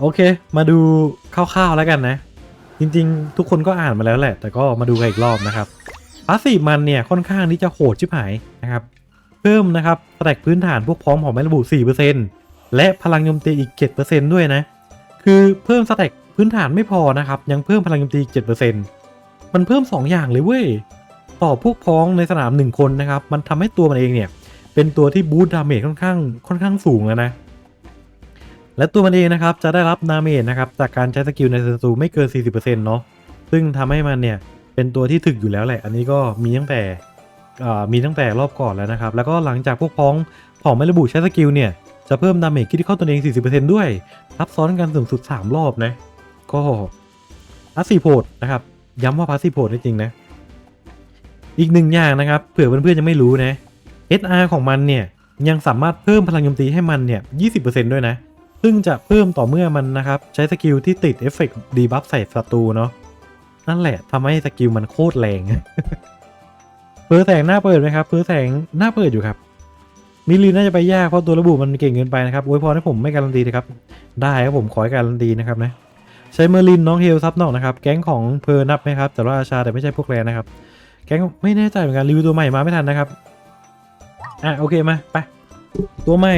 โอเค มาดูคร่าวๆแล้วกันนะ จริงๆ ทุกคนก็อ่านมาแล้วแหละ แต่ก็มาดูกันอีกรอบนะครับพาสซีฟมันเนี่ยค่อนข้างที่จะโหดชิบหายนะครับ เพิ่มนะครับสแต็กพื้นฐานพวกพร้อมของแมระบุ 4%และพลังโจมตีอีก 7%ด้วยนะ คือเพิ่มสแต็กพื้นฐานไม่พอนะครับ ยังเพิ่มพลังโจมตีอีก 7%มันเพิ่ม 2 อย่างเลยเว้ย ต่อพวกพ้องในสนาม 1 คนนะครับ มันทำให้ตัวมันเองเนี่ย เป็นตัวที่บูตดาเมจค่อนข้างค่อนข้างสูงแล้วนะ และตัวมันเองนะครับจะได้รับดาเมจนะครับจากการใช้สกิลในศัตรูไม่เกิน 40%เนาะซึ่งทำให้มันเนี่ยเป็นตัวที่ถึกอยู่แล้วแหละ อันนี้ก็มีตั้งแต่มีตั้งแต่รอบก่อนแล้วนะครับ แล้วก็หลังจากพวกพ้องผองไม่ระบุใช้สกิลเนี่ยจะเพิ่มดาเมจคิดเข้าตัวเอง 40%ด้วยทับซ้อนกันสูงสุด 3 รอบนะ ก็พาสซีโพดนะครับ ย้ำว่าพาสซีโพดจริงนะ อีกหนึ่งอย่างนะครับ เผื่อเพื่อนๆยังไม่รู้นะ SR ของมันเนี่ยยังสามารถเพิ่มพลังโจมตีให้มันเนี่ย 20%ด้วยนะ ซึ่งจะเพิ่มต่อเมื่อมันนะครับ ใช้สกิลที่ติดเอฟเฟกต์ดีบัฟใส่ศัตรูเนาะนั่นแหละทำให้สกิลมันโคตรแรงเพื่อแสงหน้าเปิดไหมครับเพื่อแสงหน้าเปิดอยู่ครับมิลลีน่าจะไปยากเพราะตัวระบุมันเก่งเกินไปนะครับอวยพรให้ผมไม่การันตีนะครับ ได้ครับผมขอการันตีนะครับนะใช้เมอร์ลินน้องเฮลซับนอกนะครับ แก๊งของเพอร์นับไหมครับแต่ว่าราชาแต่ไม่ใช่พวกแรนะครับ แก๊งไม่แน่ใจเหมือนกันรีวิวตัวใหม่มาไม่ทันนะครับ อะโอเคมาไปตัวใหม่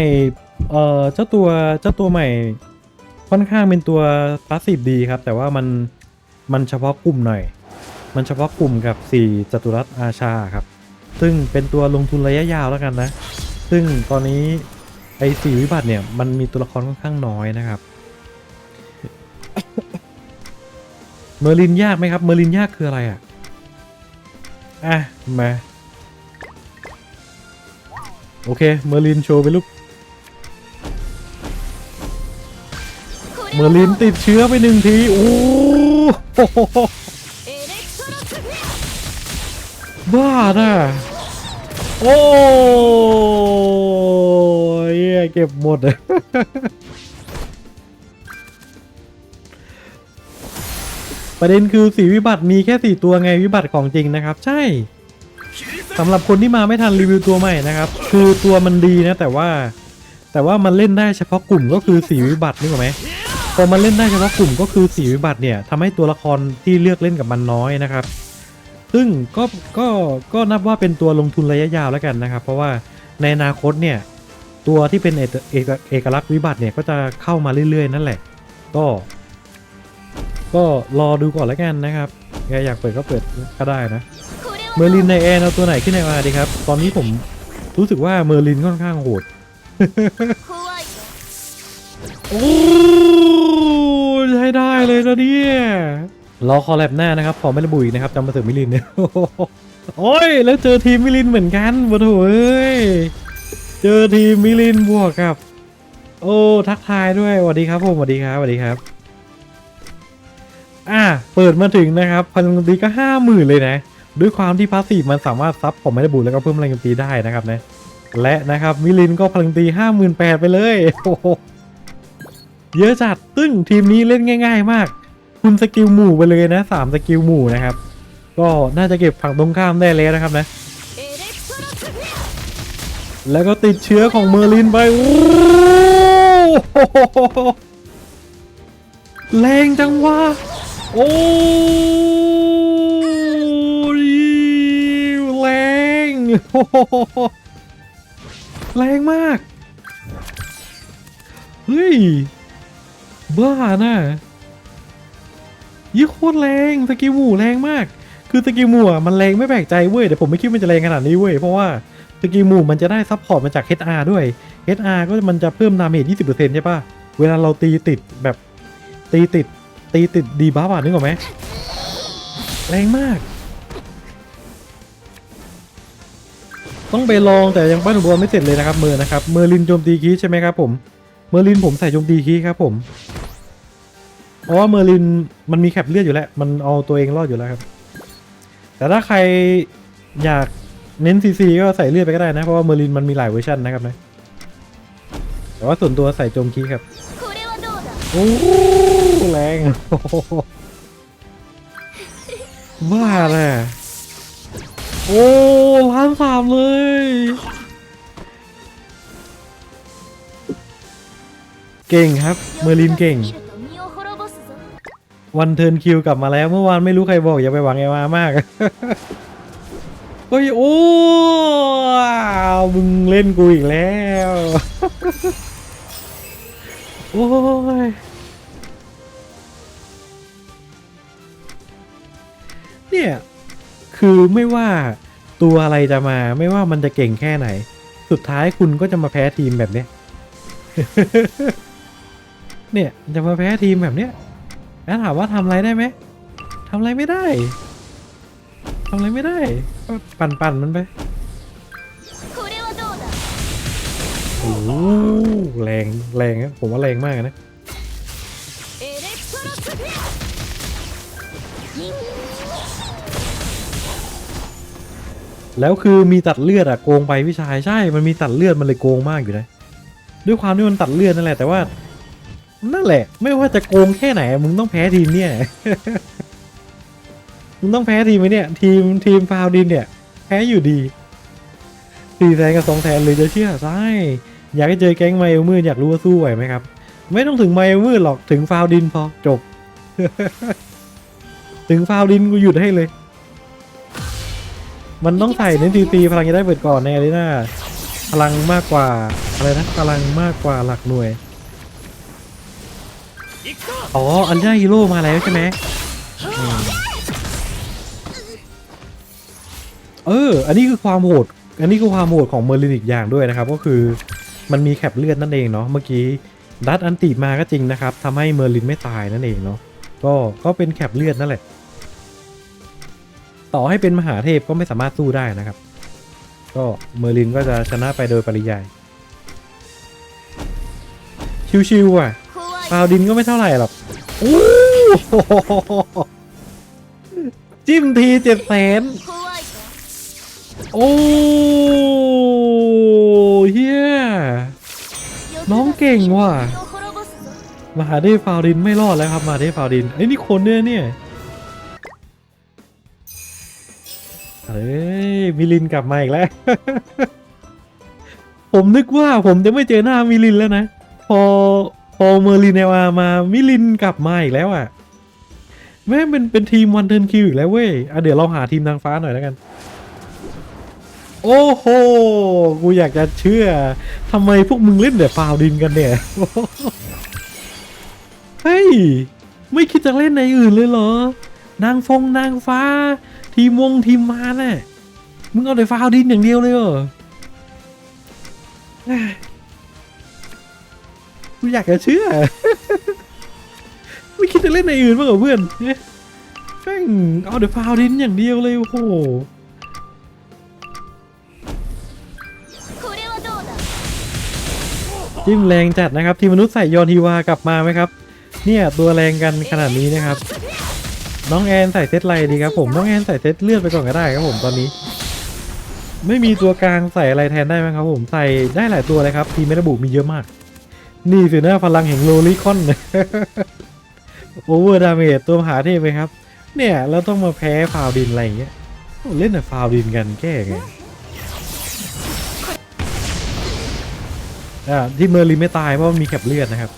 เอ่อเจ้าตัวเจ้าตัวใหม่ ค่อนข้างเป็นตัวพาสซีฟดีครับ แต่ว่ามันมันเฉพาะกลุ่มหน่อย มันเฉพาะกลุ่มกับ 4จัตุรัสอาชาครับ ซึ่งเป็นตัวลงทุนระยะยาวแล้วกันนะ ซึ่งตอนนี้ไอ้สีวิบัติเนี่ยมันมีตัวละครค่อนข้างน้อยนะครับ เมอร์ลินยากไหมครับ เมอร์ลินยากคืออะไรอะ อะมาโอเค เมอร์ลินโชว์ไปลูก เมอร์ลินติดเชื้อไปหนึ่งที โอ้บ้าน่ะโอ้ยเก็บหมดเลยประเด็นคือสีวิบัติมีแค่สี่ตัวไงวิบัติของจริงนะครับ ใช่สำหรับคนที่มาไม่ทันรีวิวตัวใหม่นะครับ คือตัวมันดีนะแต่ว่า แต่ว่ามันเล่นได้เฉพาะกลุ่มก็คือสีวิบัตินี่หรอไหม พอมาเล่นได้เฉพาะกลุ่มก็คือสีวิบัติเนี่ยทำให้ตัวละครที่เลือกเล่นกับมันน้อยนะครับ ซึ่งก็ก็ก็นับว่าเป็นตัวลงทุนระยะยาวแล้วกันนะครับ เพราะว่าในอนาคตเนี่ยตัวที่เป็นเอกเอกเอกลักษณ์วิบัติเนี่ยก็จะเข้ามาเรื่อยๆ นั่นแหละ ก็ ก็รอดูก่อนแล้วกันนะครับอยากเปิดก็เปิดก็ได้นะเมอร์ลินในแอร์เอาตัวไหนขึ้นมาดีครับ ตอนนี้ผมรู้สึกว่าเมอร์ลินค่อนข้างโหดโอ้ เลยนะเนี่ยรอคอลแลบหน้านะครับขอไม่ระบุอีกนะครับจำมาเสริมมิลินเนี่ยโอ้ยแล้วเจอทีมมิลินเหมือนกันบโถเอ้ยเจอทีมมิลินบวกกับ โอ้ทักทายด้วยสวัสดีครับผมสวัสดีครับสวัสดีครับอะเปิดมาถึงนะครับพลังตีก็ห้าหมื่นเลยนะ ด้วยความที่พาสซีฟมันสามารถซับขอไม่ระบุแล้วก็เพิ่มพลังตีได้นะครับนะและนะครับมิลินก็พลังตีห้าหมื่นแปดไปเลยโอ้โห เยอะจัดตึ้งทีมนี้เล่นง่าย ๆ มาก คุณสกิลหมู่ไปเลยนะสามสกิลหมู่นะครับ ก็น่าจะเก็บฝั่งตรงข้ามได้แล้วนะครับนะ แล้วก็ติดเชื้อของเมอร์ลินไปแรงจังวะโอ้แรงแรงมาก เฮ้ย บ้าน่ะยี่โคตรแรงสกิลหมู่แรงมาก คือสกิลหมู่อะมันแรงไม่แปลกใจเว้ยแต่ผมไม่คิดมันจะแรงขนาดนี้เว้ยเพราะว่าสกิลหมู่มันจะได้ซัพพอร์ตมาจาก HR ด้วย HR ก็มันจะเพิ่มดาเมจ20%ใช่ปะเวลาเราตีติดแบบตีติดตีติดดีบัฟอะนึกออกไหมแรงมาก ต้องไปลองแต่ยังปั้นอุปกรณ์ไม่เสร็จเลยนะครับเมอร์นะครับเมอร์ลินโจมตีคีใช่ไหมครับผมเมอร์ลินผมใส่โจมตีคีครับผม เพราะว่าเมอร์ลินมันมีแคปเลือดอยู่แล้ว มันเอาตัวเองรอดอยู่แล้วครับ แต่ถ้าใครอยากเน้นซีซีก็ใส่เลือดไปก็ได้นะ เพราะว่าเมอร์ลินมันมีหลายเวอร์ชันนะครับนะ แต่ว่าส่วนตัวใส่โจมคีครับ โอ้แรงบ้าเลยโอ้ล้านสามเลยเก่งครับ เมอร์ลินเก่ง วันเทิร์นคิวกลับมาแล้วเมื่อวานไม่รู้ใครบอกอย่าไปหวังไอมามาก เฮ้ยโอ้มึงเล่นกูอีกแล้ว โอ้ยเนี่ยคือไม่ว่าตัวอะไรจะมาไม่ว่ามันจะเก่งแค่ไหน สุดท้ายคุณก็จะมาแพ้ทีมแบบเนี้ยเนี่ยจะมาแพ้ทีมแบบเนี้ย แล้วถามว่าทำอะไรได้ไหมทำอะไรไม่ได้ทำอะไรไม่ได้ก็ปั่นปั่นๆมันไป これはどうだ โอ้โหแรงแรงนะผมว่าแรงมากนะ エレクトロスフィア แล้วคือมีตัดเลือดอะโกงไปพี่ชายใช่ มันมีตัดเลือดมันเลยโกงมากอยู่นะ ด้วยความที่มันตัดเลือดนั่นแหละ แต่ว่า นั่นแหละ ไม่ว่าจะโกงแค่ไหน มึงต้องแพ้ทีมเนี่ย มึงต้องแพ้ทีมไหมเนี่ย ทีมทีมฟาวดินเนี่ย แพ้อยู่ดีสี่แสนกับสองแสนเลยจะเชื่อใช่อยากให้เจอแก๊งไมเอลมืดอยากรู้ว่าสู้ไหวไหมครับ ไม่ต้องถึงไมเอลมืดหรอกถึงฟาวดินพอจบ ถึงฟาวดินกูหยุดให้เลย มันต้องใส่เน้นตีตีพลังจะได้เปิดก่อนในอารีนาพลังมากกว่าอะไรนะพลังมากกว่าหลักหน่วย อ๋อ อันเดอร์ฮีโร่มาแล้วใช่ไหมเออ อันนี้คือความโหด อันนี้คือความโหดของเมอร์ลินอีกอย่างด้วยนะครับ ก็คือมันมีแคปเลือดนั่นเองเนาะ เมื่อกี้ดัตอันติมาก็จริงนะครับทำให้เมอร์ลินไม่ตายนั่นเองเนาะ ก็ ก็เป็นแคปเลือดนั่นแหละ ต่อให้เป็นมหาเทพก็ไม่สามารถสู้ได้นะครับ ก็เมอร์ลินก็จะชนะไปโดยปริยาย ชิวๆอะ ปาดินก็ไม่เท่าไหร่หรอกโอ้โหจิ้มทีเจ็ดแสนโอ้เฮียน้องเก่งว่ะมาได้ฟาวดินไม่รอดแล้วครับมาได้ฟาวดินไอ้นี่คนเนี่ยเนี่ยเฮ้ยมิลินกลับมาอีกแล้ว ผมนึกว่าผมจะไม่เจอหน้ามิลินแล้วนะ พอ พอเมอร์ลินเนวามามิลินกลับมาอีกแล้วอะ แม่เป็นเป็นทีมวันเทิร์นคิวอีกแล้วเว้ยอะเดี๋ยวเราหาทีมนางฟ้าหน่อยแล้วกัน โอ้โห กูอยากจะเชื่อทำไมพวกมึงเล่นแต่ฟาวดินกันเนี่ย เฮ้ย ไม่คิดจะเล่นในอื่นเลยเหรอ นางฟงนางฟ้า ทีมวงทีมมาน่ะมึงเอาแต่ฟาวดินอย่างเดียวเลยเหรอ ไม่อยากจะเชื่อ ไม่คิดจะเล่นในอื่นบ้างเหรอเพื่อนแม่งเอาเดี๋ยวฟาวดินอย่างเดียวเลย โอ้โหจิ้มแรงจัดนะครับ ทีมนุษย์ใส่ยอนฮีวากลับมาไหมครับ เนี่ยตัวแรงกันขนาดนี้นะครับ น้องแอนใส่เซตไรดีครับผมน้องแอนใส่เซตเลือดไปก่อนก็ได้ครับผมตอนนี้ ไม่มีตัวกลางใส่อะไรแทนได้ไหมครับผมใส่ได้หลายตัวเลยครับ ทีมเมตาบุมีเยอะมาก นี่สินะพลังแห่งโลลิคอนโอเวอร์ดาเมจตัวมหาเทพไหมครับ เนี่ยเราต้องมาแพ้ฟาวดินอะไรอย่างเงี้ยเล่นแต่ฟาวดินกันแก้ไงอ่าที่เมอร์ลีไม่ตายเพราะมันมีแคปเลือดนะครับ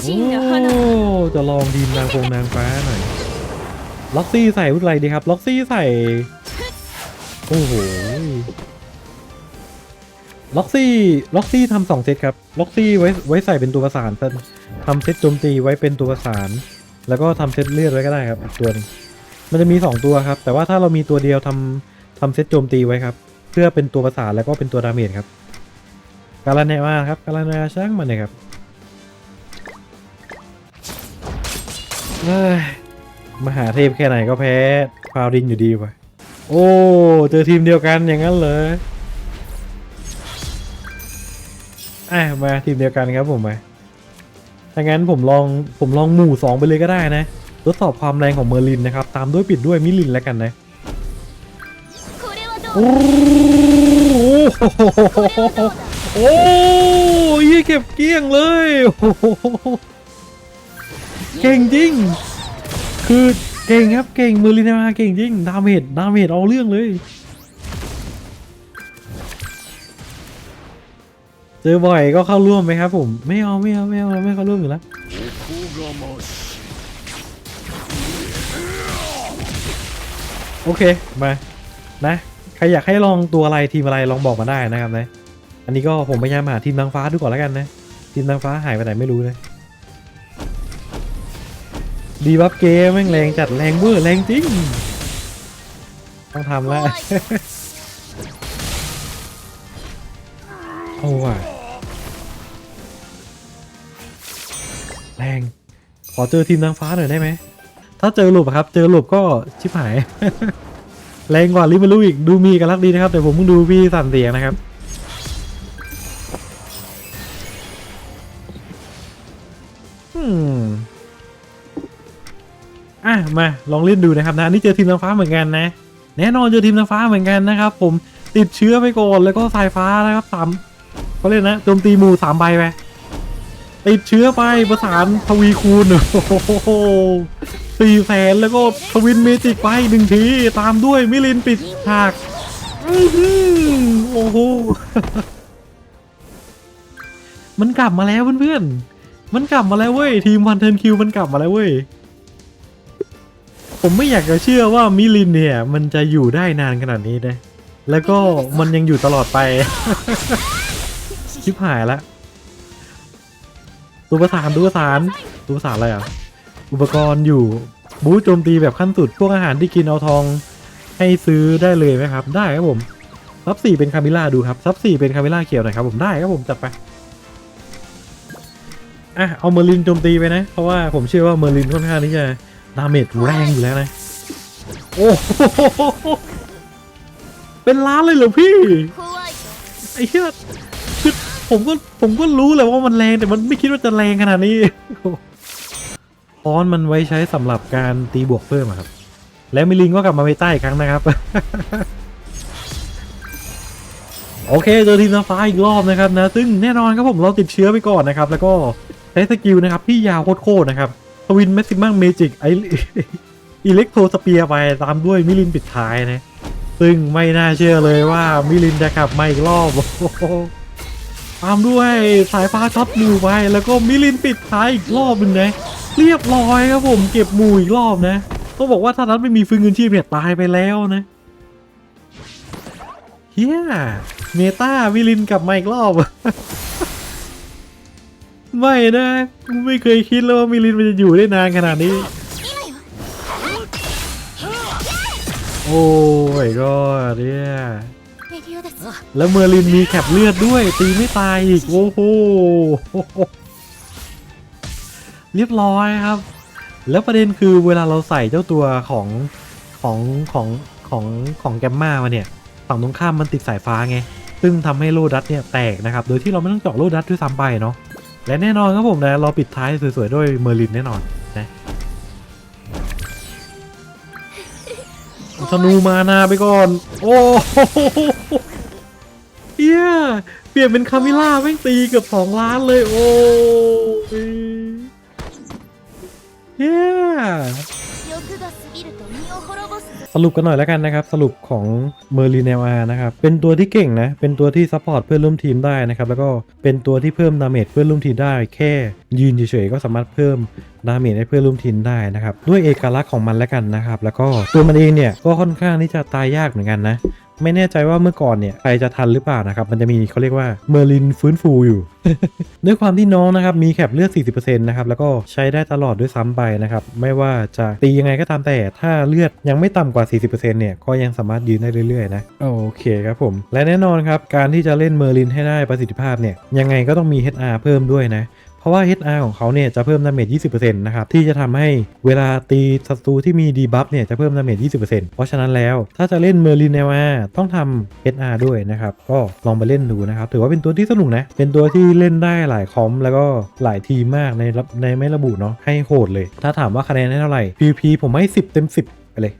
โอ้จะลองดินนางคงนางฟ้าหน่อยล็อกซี่ใส่อะไรดีครับ ล็อกซี่ใส่ โอ้โห ล็อกซี่ล็อกซี่ทำสองเซตครับล็อกซี่ไว้ไว้ใส่เป็นตัวประสานทำเซตโจมตีไว้เป็นตัวประสาน แล้วก็ทำเซตเลือดไว้ก็ได้ครับอีกตัวนึงมันจะมีสองตัวครับ แต่ว่าถ้าเรามีตัวเดียวทำทำเซตโจมตีไว้ครับ เพื่อเป็นตัวประสานแล้วก็เป็นตัวดาเมจครับการันเนมาครับการันเนมาช่างมันเลยครับเอ้ยมหาเทพแค่ไหนก็แพ้ฟาวดินอยู่ดีว่ะโอ้ เจอทีมเดียวกันอย่างนั้นเลย อะมาทีมเดียวกันครับผมมาถ้างั้นผมลองผมลองหมู่สองไปเลยก็ได้นะทดสอบความแรงของเมอร์ลินนะครับ ตามด้วยปิดด้วยมิลินแล้วกันนะโอ้โหยี่เก็บเกี้ยงเลยเก่งจริง คือเก่งครับเก่งเมอร์ลินมาเก่งจริงดาเมจดาเมจเอาเรื่องเลย เจอบ่อยก็เข้าร่วมไหมครับผมไม่เอาไม่เอาไม่เอาไม่เข้าร่วมอยู่แล้วโอเคมานะใครอยากให้ลองตัวอะไรทีมอะไรลองบอกมาได้นะครับนะอันนี้ก็ผมพยายามหาทีมนางฟ้าดูก่อนแล้วกันนะทีมนางฟ้าหายไปไหนไม่รู้เลยดีบัฟเกมแม่งแรงจัดแรงเวอร์แรงจริงต้องทำแล้ว โอ้ว่ะแรงขอเจอทีมนางฟ้าหน่อยได้ไหม ถ้าเจอหลุบครับ เจอหลุบก็ชิบหาย แรงกว่าลิมารูอีก ดูมีเอกลักดีนะครับ แต่ผมเพิ่งดูพี่สั่นเสียงนะครับ อืมอะมาลองเล่นดูนะครับนะนี่เจอทีมนางฟ้าเหมือนกันนะ แน่นอนเจอทีมนางฟ้าเหมือนกันนะครับ ผมติดเชื้อไปก่อนแล้วก็สายฟ้านะครับสาม เขาเรียกนะโจมตีหมู่สามใบไปติดเชื้อไปประสานทวีคูณโอ้โหสี่แสนแล้วก็ทวินเมจิกไปหนึ่งทีตามด้วยมิลินปิดฉากโอ้โหมันกลับมาแล้วเพื่อนๆ มันกลับมาแล้วเว้ย ทีมวันเทนคิวมันกลับมาแล้วเว้ย ผมไม่อยากจะเชื่อว่ามิลินเนี่ย มันจะอยู่ได้นานขนาดนี้นะ แล้วก็มันยังอยู่ตลอดไป ชิบหายละตัวประสานตัวประสานตัวประสานอะไรอะ อุปกรณ์อยู่ บูโจมตีแบบขั้นสุด พวกอาหารที่กินเอาทอง ให้ซื้อได้เลยไหมครับ ได้ครับผมซับสี่เป็นคามิล่าดูครับซับสี่เป็นคามิล่าเขียวหน่อยครับผมได้ครับผมจัดไปอะเอาเมอร์ลินโจมตีไปนะ เพราะว่าผมเชื่อว่าเมอร์ลินค่อนข้างที่จะดาเมจแรงอยู่แล้วนะ โอ้โหเป็นล้านเลยเหรอพี่ ไอ้เหี้ยคือ ผมก็ผมก็รู้แหละว่ามันแรงแต่มันไม่คิดว่าจะแรงขนาดนี้คอนมันไว้ใช้สำหรับการตีบวกเพิ่มครับ แล้วมิลินก็กลับมาเมตาอีกครั้งนะครับ โอเคเจอทีมน้ำฟ้าอีกรอบนะครับนะ ซึ่งแน่นอนครับผมเราติดเชื้อไปก่อนนะครับ แล้วก็ใช้สกิลนะครับที่ยาวโคตรๆนะครับทวินแม็กซิมัมเมจิกไออิเล็กโทรสเปียไปตามด้วยมิลินปิดท้ายนะ ซึ่งไม่น่าเชื่อเลยว่ามิลินจะกลับมาอีกรอบ ตามด้วยสายฟ้าช็อตมูไปแล้วก็มิลินปิดท้ายอีกรอบหนึ่งนะเรียบร้อยครับผมเก็บมูอีกรอบนะต้องบอกว่าถ้านั้นไม่มีฟื้นเงินชีพเนี่ยตายไปแล้วนะเฮียเมตามิลินกลับมาอีกรอบไม่นะไม่เคยคิดเลยว่ามิลินมันจะอยู่ได้นานขนาดนี้ โอ้ยก็เนี่ย แล้วเมอร์ลินมีแคปเลือดด้วย ตีไม่ตายอีก โอ้โห เรียบร้อยครับ แล้วประเด็นคือเวลาเราใส่เจ้าตัวของของของของของแกมมามาเนี่ย ฝั่งตรงข้ามมันติดสายฟ้าไง ซึ่งทำให้โลดัสเนี่ยแตกนะครับ โดยที่เราไม่ต้องเจาะโลดัสด้วยซ้ำไปเนาะและแน่นอนครับผมนะเราปิดท้ายสวยๆ ด้วยเมอร์ลินแน่นอนนะธนูมานาไปก่อน โอ้ ชี่ยเปลี่ยนเป็นคามิล่าแม่งตีเกือบสองล้านเลยโอ้ยเย้สรุปกันหน่อยแล้วกันนะครับ สรุปของเมอร์ลีเนลอานะครับ เป็นตัวที่เก่งนะ เป็นตัวที่ซัพพอร์ตเพื่อนร่วมทีมได้นะครับ แล้วก็เป็นตัวที่เพิ่มดาเมจเพื่อนร่วมทีมได้ แค่ยืนเฉยๆก็สามารถเพิ่มดาเมจให้เพื่อนร่วมทีมได้นะครับ ด้วยเอกลักษณ์ของมันแล้วกันนะครับ แล้วก็ตัวมันเองเนี่ยก็ค่อนข้างที่จะตายยากเหมือนกันนะ ไม่แน่ใจว่าเมื่อก่อนเนี่ยใครจะทันหรือเปล่านะครับ มันจะมีเขาเรียกว่าเมอร์ลินฟื้นฟูอยู่ ด้วยความที่น้องนะครับมีแคปเลือด 40%นะครับแล้วก็ใช้ได้ตลอดด้วยซ้ำไปนะครับไม่ว่าจะตียังไงก็ตามแต่ถ้าเลือดยังไม่ต่ำกว่า 40%เนี่ยก็ยังสามารถยืนได้เรื่อยๆนะโอเคครับผม และแน่นอนครับการที่จะเล่นเมอร์ลินให้ได้ประสิทธิภาพเนี่ยยังไงก็ต้องมี HR เพิ่มด้วยนะ ราะว่า HR ของเขาเนี่ยจะเพิ่มดาเมจ 20%นะครับ ที่จะทำให้เวลาตีศัตรูที่มีดีบัฟเนี่ยจะเพิ่มดาเมจ 20%เพราะฉะนั้นแล้วถ้าจะเล่นเมอร์ลินเนลอาต้องทำ HR ด้วยนะครับ ก็ลองไปเล่นดูนะครับ ถือว่าเป็นตัวที่สนุกนะ เป็นตัวที่เล่นได้หลายคอม แล้วก็หลายทีมากในในไม่ระบุเนาะให้โหดเลย ถ้าถามว่าคะแนนให้เท่าไหร่ PVP ผมให้ 10 เต็ม 10 ไปเลย